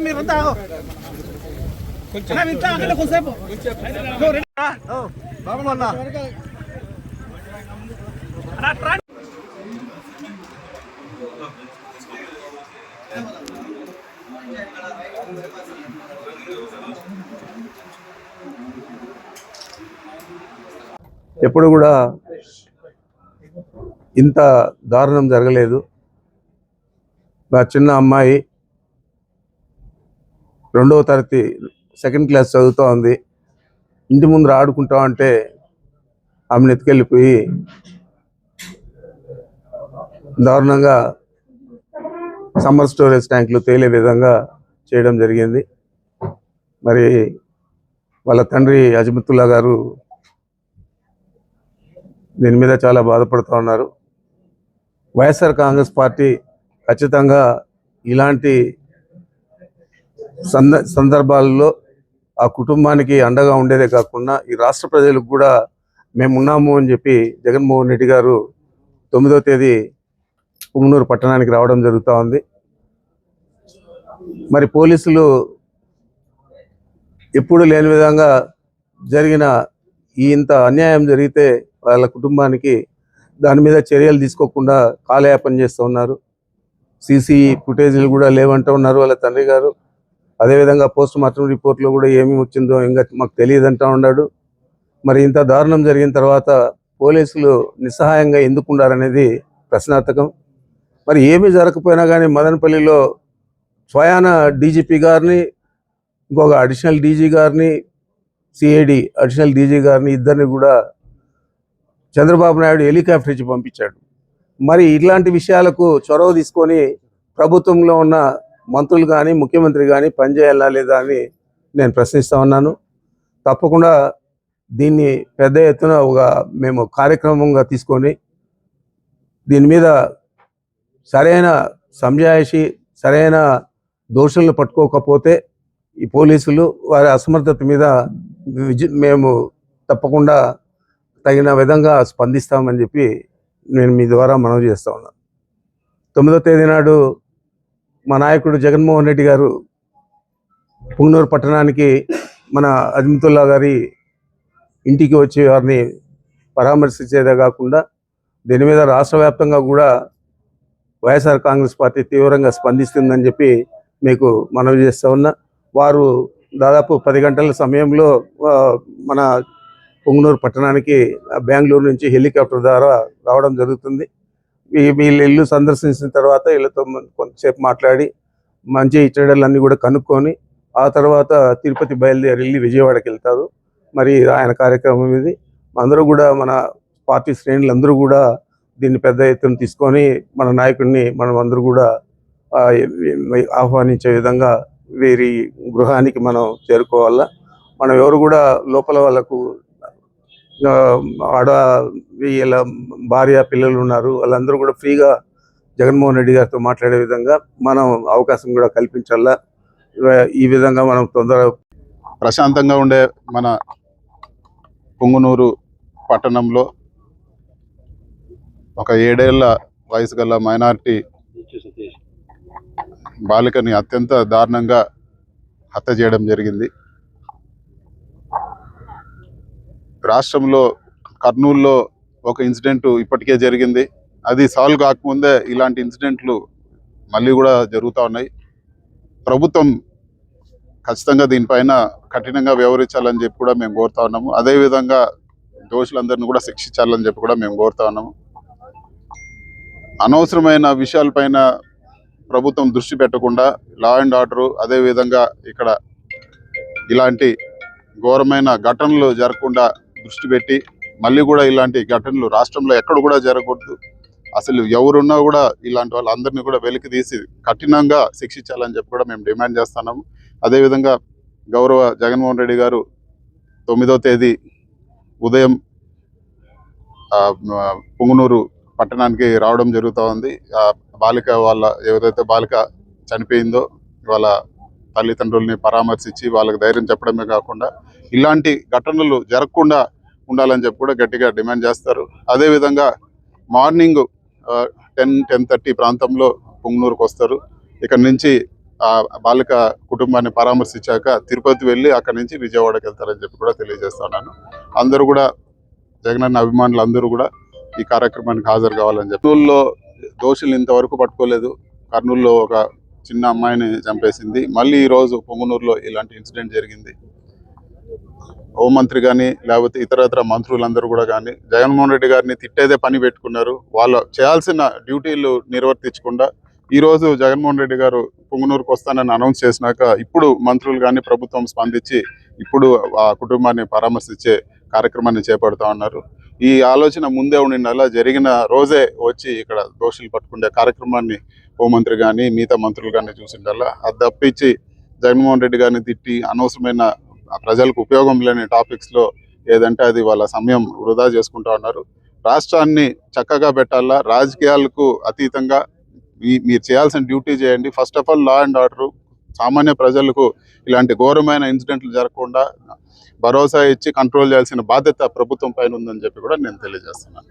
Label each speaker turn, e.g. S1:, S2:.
S1: మీరంతా కొంచెంసేపు. రా.
S2: ఎప్పుడు కూడా ఇంత దారుణం జరగలేదు నా చిన్న అమ్మాయి రెండవ తరగతి సెకండ్ క్లాస్ చదువుతూ ఉంది ఇంటి ముందర ఆడుకుంటా ఉంటే ఆమెను ఎత్తుకెళ్ళిపోయి దారుణంగా సమ్మర్ స్టోరేజ్ ట్యాంకులు తేలే విధంగా చేయడం జరిగింది. మరి వాళ్ళ తండ్రి అజమతుల్లా గారు దీని మీద చాలా బాధపడుతూ ఉన్నారు. వైఎస్ఆర్ కాంగ్రెస్ పార్టీ ఖచ్చితంగా ఇలాంటి సంద సందర్భాల్లో ఆ కుటుంబానికి అండగా ఉండేదే కాకుండా ఈ రాష్ట్ర ప్రజలకు కూడా మేము ఉన్నాము అని చెప్పి జగన్మోహన్ రెడ్డి గారు తొమ్మిదో తేదీ పుంగనూరు పట్టణానికి రావడం జరుగుతూ ఉంది. మరి పోలీసులు ఎప్పుడు లేని విధంగా జరిగిన ఈ ఇంత అన్యాయం జరిగితే వాళ్ళ కుటుంబానికి దాని మీద చర్యలు తీసుకోకుండా కాలయాపన చేస్తూ ఉన్నారు. సీసీ ఫుటేజీలు కూడా లేవంటూ ఉన్నారు వాళ్ళ తండ్రి గారు. అదేవిధంగా పోస్ట్ మార్టం రిపోర్ట్లో కూడా ఏమి వచ్చిందో ఇంకా మాకు తెలియదు అంటూ ఉన్నాడు. మరి ఇంత దారుణం జరిగిన తర్వాత పోలీసులు నిస్సహాయంగా ఎందుకున్నారనేది ప్రశ్నార్థకం. మరి ఏమీ జరగకపోయినా కానీ మదనపల్లిలో స్వయాన డీజీపీ గారిని ఇంకొక అడిషనల్ డీజీ గారిని సిఐడి అడిషనల్ డీజీ గారిని ఇద్దరిని కూడా చంద్రబాబు నాయుడు హెలికాప్టర్ ఇచ్చి పంపించాడు. మరి ఇట్లాంటి విషయాలకు చొరవ తీసుకొని ప్రభుత్వంలో ఉన్న మంత్రులు కానీ ముఖ్యమంత్రి కానీ పనిచేయాలా లేదా అని నేను ప్రశ్నిస్తూ ఉన్నాను. తప్పకుండా దీన్ని పెద్ద ఎత్తున ఒక మేము కార్యక్రమంగా తీసుకొని దీని మీద సరైన సంజాయిషి సరైన దోషులను పట్టుకోకపోతే ఈ పోలీసులు వారి అసమర్థత మీద మేము తప్పకుండా తగిన విధంగా స్పందిస్తామని చెప్పి నేను మీ ద్వారా మనవి చేస్తా ఉన్నాను. తొమ్మిదో తేదీ నాడు మా నాయకుడు జగన్మోహన్ రెడ్డి గారు పుంగనూరు పట్టణానికి మన అజ్మతుల్లా గారి ఇంటికి వచ్చే వారిని పరామర్శించేదే కాకుండా దీని మీద రాష్ట్ర వ్యాప్తంగా కూడా వైఎస్ఆర్ కాంగ్రెస్ పార్టీ తీవ్రంగా స్పందిస్తుందని చెప్పి మీకు మనవి చేస్తూ ఉన్నా. వారు దాదాపు పది గంటల సమయంలో మన పొంగునూరు పట్టణానికి బెంగళూరు నుంచి హెలికాప్టర్ ద్వారా రావడం జరుగుతుంది. వీళ్ళ ఇల్లు సందర్శించిన తర్వాత వీళ్ళతో కొంతసేపు మాట్లాడి మంచి చెడ్డలన్నీ కూడా కనుక్కొని ఆ తర్వాత తిరుపతి బయలుదేరి వెళ్ళి విజయవాడకి వెళ్తారు. మరి ఆయన కార్యక్రమం ఇది. అందరూ కూడా మన పార్టీ శ్రేణులు అందరూ కూడా దీన్ని పెద్ద ఎత్తున తీసుకొని మన నాయకుడిని మనం అందరూ కూడా ఆహ్వానించే విధంగా వీరి గృహానికి మనం చేరుకోవాలా. మనం ఎవరు కూడా లోపల వాళ్ళకు ఆడ వీళ్ళ భార్య పిల్లలు ఉన్నారు. వాళ్ళందరూ కూడా ఫ్రీగా జగన్మోహన్ రెడ్డి గారితో మాట్లాడే విధంగా మనం అవకాశం కూడా కల్పించాలా? ఈ విధంగా మనం తొందర
S3: ప్రశాంతంగా ఉండే మన పుంగునూరు పట్టణంలో ఒక ఏడేళ్ళ వయసు గల మైనారిటీ బాలికని అత్యంత దారుణంగా హత్య చేయడం జరిగింది. రాష్ట్రంలో కర్నూలులో ఒక ఇన్సిడెంట్ ఇప్పటికే జరిగింది. అది సాల్వ్ కాకముందే ఇలాంటి ఇన్సిడెంట్లు మళ్ళీ కూడా జరుగుతూ ఉన్నాయి. ప్రభుత్వం ఖచ్చితంగా దీనిపైన కఠినంగా వ్యవహరించాలని చెప్పి కూడా మేము కోరుతా ఉన్నాము. అదేవిధంగా దోషులందరినీ కూడా శిక్షించాలని చెప్పి కూడా మేము కోరుతా ఉన్నాము. అనవసరమైన విషయాలపైన ప్రభుత్వం దృష్టి పెట్టకుండా లా అండ్ ఆర్డరు అదేవిధంగా ఇక్కడ ఇలాంటి ఘోరమైన ఘటనలు జరగకుండా దృష్టి పెట్టి మళ్ళీ కూడా ఇలాంటి ఘటనలు రాష్ట్రంలో ఎక్కడ కూడా జరగకూడదు. అసలు ఎవరున్నా కూడా ఇలాంటి వాళ్ళందరినీ కూడా వెలికి తీసి కఠినంగా శిక్షించాలని చెప్పి కూడా మేము డిమాండ్ చేస్తున్నాము. అదేవిధంగా గౌరవ జగన్మోహన్ రెడ్డి గారు తొమ్మిదో తేదీ ఉదయం పుంగునూరు పట్టణానికి రావడం జరుగుతూ ఉంది. బాలిక వాళ్ళ ఎవరైతే బాలిక చనిపోయిందో వాళ్ళ తల్లిదండ్రుల్ని పరామర్శించి వాళ్ళకి ధైర్యం చెప్పడమే కాకుండా ఇలాంటి ఘటనలు జరగకుండా ఉండాలని చెప్పి కూడా గట్టిగా డిమాండ్ చేస్తారు. అదేవిధంగా మార్నింగ్ టెన్ టెన్ థర్టీ ప్రాంతంలో పుంగనూరుకు వస్తారు. ఇక్కడ నుంచి ఆ బాలిక కుటుంబాన్ని పరామర్శించాక తిరుపతి వెళ్ళి అక్కడి నుంచి విజయవాడకి వెళ్తారని చెప్పి కూడా తెలియజేస్తున్నాను. అందరూ కూడా జగనన్న అభిమానులు అందరూ కూడా ఈ కార్యక్రమానికి హాజరు కావాలని చెప్పి. కర్నూలులో దోషులు ఇంతవరకు పట్టుకోలేదు. కర్నూలులో ఒక చిన్న అమ్మాయిని చంపేసింది. మళ్ళీ ఈరోజు పొంగునూరులో ఇలాంటి ఇన్సిడెంట్ జరిగింది. హోంమంత్రి కానీ లేకపోతే ఇతరత్ర మంత్రులందరూ కూడా కానీ జగన్మోహన్ రెడ్డి గారిని తిట్టేదే పని పెట్టుకున్నారు. వాళ్ళు చేయాల్సిన డ్యూటీలు నిర్వర్తించకుండా ఈరోజు జగన్మోహన్ రెడ్డి గారు పొంగునూరుకు వస్తానని అనౌన్స్ చేసినాక ఇప్పుడు మంత్రులు కానీ ప్రభుత్వం స్పందించి ఇప్పుడు ఆ కుటుంబాన్ని పరామర్శించే కార్యక్రమాన్ని చేపడతా ఉన్నారు. ఈ ఆలోచన ముందే ఉండిందల్లా జరిగిన రోజే వచ్చి ఇక్కడ దోషులు పట్టుకునే కార్యక్రమాన్ని హోంమంత్రి కానీ మిగతా మంత్రులు కానీ చూసిండల్లా అది తప్పించి జగన్మోహన్ రెడ్డి గారిని తిట్టి అనవసరమైన ప్రజలకు ఉపయోగం లేని టాపిక్స్లో ఏదంటే అది వాళ్ళ సమయం వృధా చేసుకుంటా ఉన్నారు. రాష్ట్రాన్ని చక్కగా పెట్టాలా? రాజకీయాలకు అతీతంగా మీ- మీరు చేయాల్సిన డ్యూటీ చేయండి. First of all law and order సామాన్య ప్రజలకు ఇలాంటి ఘోరమైన ఇన్సిడెంట్లు జరగకుండా భరోసా ఇచ్చి కంట్రోల్ చేయాల్సిన బాధ్యత ప్రభుత్వం పైన ఉందని చెప్పి కూడా నేను తెలియజేస్తున్నాను.